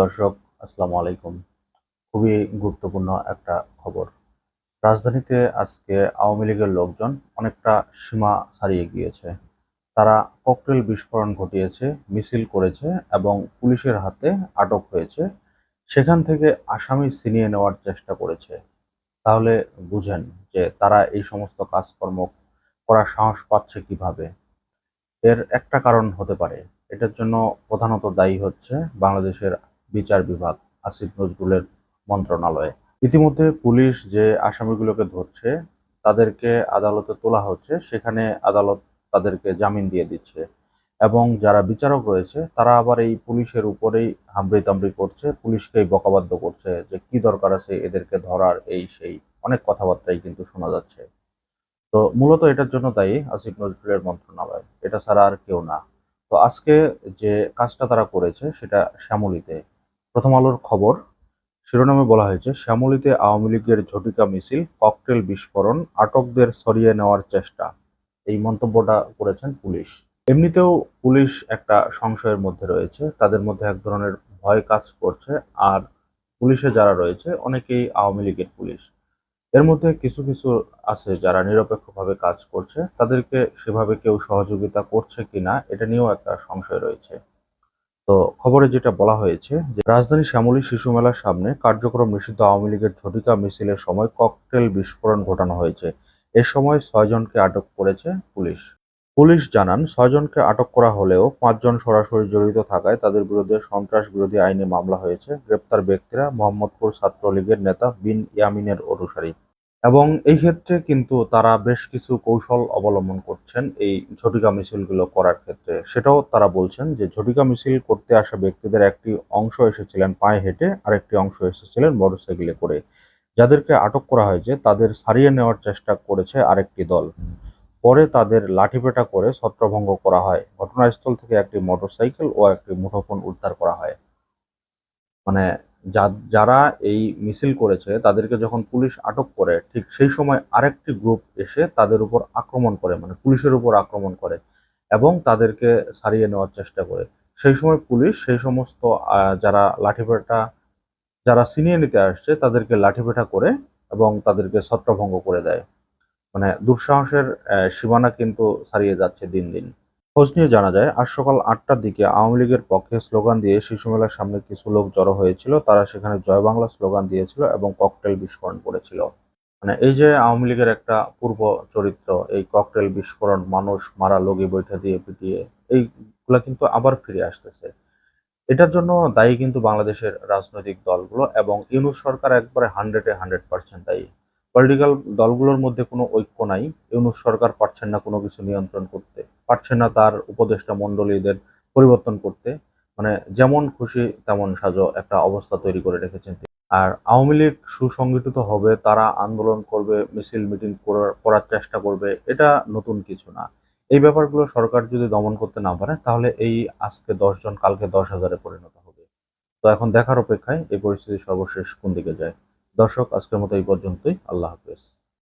দর্শক, আসসালামু আলাইকুম। খুবই গুরুত্বপূর্ণ একটা খবর। রাজধানীতে আজকে আওয়ামী লীগের লোকজন অনেকটা সীমা ছাড়িয়ে গিয়েছে। তারা ককটেল বিস্ফোরণ ঘটিয়েছে, মিছিল করেছে এবং পুলিশের হাতে আটক হয়েছে। সেখান থেকে আসামি ছিনিয়ে নেওয়ার চেষ্টা করেছে। তাহলে বুঝেন যে তারা এই সমস্ত কাজকর্ম করার সাহস পাচ্ছে কীভাবে। এর একটা কারণ হতে পারে। এটার জন্য প্রধানত দায়ী হচ্ছে বাংলাদেশের বিচার বিভাগ আসিফ নজরুলের মন্ত্রণালয়ে। ইতিমধ্যে পুলিশ যে আসামিগুলোকে ধরছে, তাদেরকে আদালতে তোলা হচ্ছে। সেখানে আদালত তাদেরকে জামিন দিয়ে দিচ্ছে। এবং যারা বিচারক রয়েছে, তারা আবার এই পুলিশের উপরেই হামড়ি তামড়ি করছে। পুলিশকেই বকাবাদ্য করছে যে কি দরকার আছে এদেরকে ধরার এই সেই। অনেক কথাবার্তাই কিন্তু শোনা যাচ্ছে। তো মূলত এটার জন্য দায়ী আসিফ নজরুলের মন্ত্রণালয়। এটা ছাড়া আর কেউ না। তো আজকে যে কাজটা তারা করেছে, সেটা শ্যামলীতে প্রথম আলোর খবর, শিরোনামে বলা হয়েছে, শ্যামলীতে আওয়ামী লীগের ঝটিকা মিছিল, ককটেল বিস্ফোরণ, আটকদের সরিয়ে নেওয়ার চেষ্টা। এই মন্তব্যটা করেছেন পুলিশ। এমনিতেও পুলিশ একটা সংশয়ের মধ্যে রয়েছে, তাদের মধ্যে এক ধরনের ভয় কাজ করছে, আর পুলিশে যারা রয়েছে, অনেকেই আওয়ামী লীগের পুলিশ। এর মধ্যে কিছু কিছু আছে যারা নিরপেক্ষভাবে কাজ করছে, তাদেরকে সেভাবে কেউ সহযোগিতা করছে কিনা, এটা নিয়েও একটা সংশয় রয়েছে। তো খবরে যেটা বলা হয়েছে যে রাজধানী শ্যামলী শিশু মেলার সামনে কার্যক্রম নিষিদ্ধ আওয়ামী লীগের ঝটিকা মিছিলের সময় ককটেল বিস্ফোরণ ঘটানো হয়েছে। এ সময় ছয়জনকে আটক করেছে পুলিশ। পুলিশ জানান ছয়জনকে আটক করা হলেও পাঁচজন সরাসরি জড়িত থাকায় তাদের বিরুদ্ধে সন্ত্রাস বিরোধী আইনে মামলা হয়েছে। গ্রেপ্তার ব্যক্তিরা মোহাম্মদপুর ছাত্রলীগের নেতা বিন ইয়ামিনের অনুসারী। এবং এই ক্ষেত্রে কিন্তু তারা বেশ কিছু কৌশল অবলম্বন করছেন এই ঝটিকা মিছিলগুলো করার ক্ষেত্রে। সেটাও তারা বলছেন যে ঝটিকা মিছিল করতে আসা ব্যক্তিদের একটি অংশ এসেছিলেন পায়ে হেঁটে, আরেকটি অংশ এসেছিলেন মোটরসাইকেলে করে। যাদেরকে আটক করা হয়েছে, তাদের সারিয়ে নেওয়ার চেষ্টা করেছে আরেকটি দল। পরে তাদের লাঠিপেটা করে ছত্রভঙ্গ করা হয়। ঘটনাস্থল থেকে একটি মোটরসাইকেল ও একটি মুঠোফোন উদ্ধার করা হয়। মানে যারা এই মিছিল করেছে, তাদেরকে যখন পুলিশ আটক করে, ঠিক সেই সময় আরেকটি গ্রুপ এসে তাদের উপর আক্রমণ করে মানে পুলিশের উপর আক্রমণ করে এবং তাদেরকে সারিয়ে নেওয়ার চেষ্টা করে। সেই সময় পুলিশ সেই সমস্ত যারা লাঠিপেটা, যারা ছিনিয়ে নিতে আসছে, তাদেরকে লাঠিপেটা করে এবং তাদেরকে ছত্রভঙ্গ করে দেয়। মানে দুঃসাহসের সীমানা কিন্তু ছাড়িয়ে যাচ্ছে দিন দিন। খোঁজ নিয়ে জানা যায়, আজ সকাল আটটার দিকে আওয়ামী লীগের পক্ষে স্লোগান দিয়ে শিশু মেলার সামনে কিছু লোক জড়ো হয়েছিল। তারা সেখানে জয় বাংলা স্লোগান দিয়েছিল এবং ককটেল বিস্ফোরণ করেছিল। মানে এই যে আওয়ামী লীগের একটা পূর্ব চরিত্র, এই ককটেল বিস্ফোরণ, মানুষ মারা, লগি বৈঠা দিয়ে পিটিয়ে, এইগুলা কিন্তু আবার ফিরে আসতেছে। এটার জন্য দায়ী কিন্তু বাংলাদেশের রাজনৈতিক দলগুলো এবং ইউনুস সরকার একবারে হান্ড্রেডে হান্ড্রেড পার্সেন্ট দায়ী। পলিটিক্যাল দলগুলোর মধ্যে কোনো ঐক্য নাই, ইউনুস সরকার পারছেন না কোনো কিছু নিয়ন্ত্রণ করতে। পারছেন না তার উপদেষ্টা মণ্ডলীদের পরিবর্তন করতে। মানে যেমন খুশি তেমন সাজো একটা অবস্থা তৈরি করে রেখেছেন। আর আওয়ামী লীগ সুসংগঠিত হবে, তারা আন্দোলন করবে, মিছিল, মিটিং করার চেষ্টা করবে, এটা নতুন কিছু না। এই ব্যাপারগুলো সরকার যদি দমন করতে না পারে, তাহলে এই আজকে দশজন কালকে দশ হাজারে পরিণত হবে। তো এখন দেখার অপেক্ষায় এই পরিস্থিতি সর্বশেষ কোন দিকে যায়? দর্শক, আজকের মতো এই পর্যন্তই। আল্লাহ হাফেজ।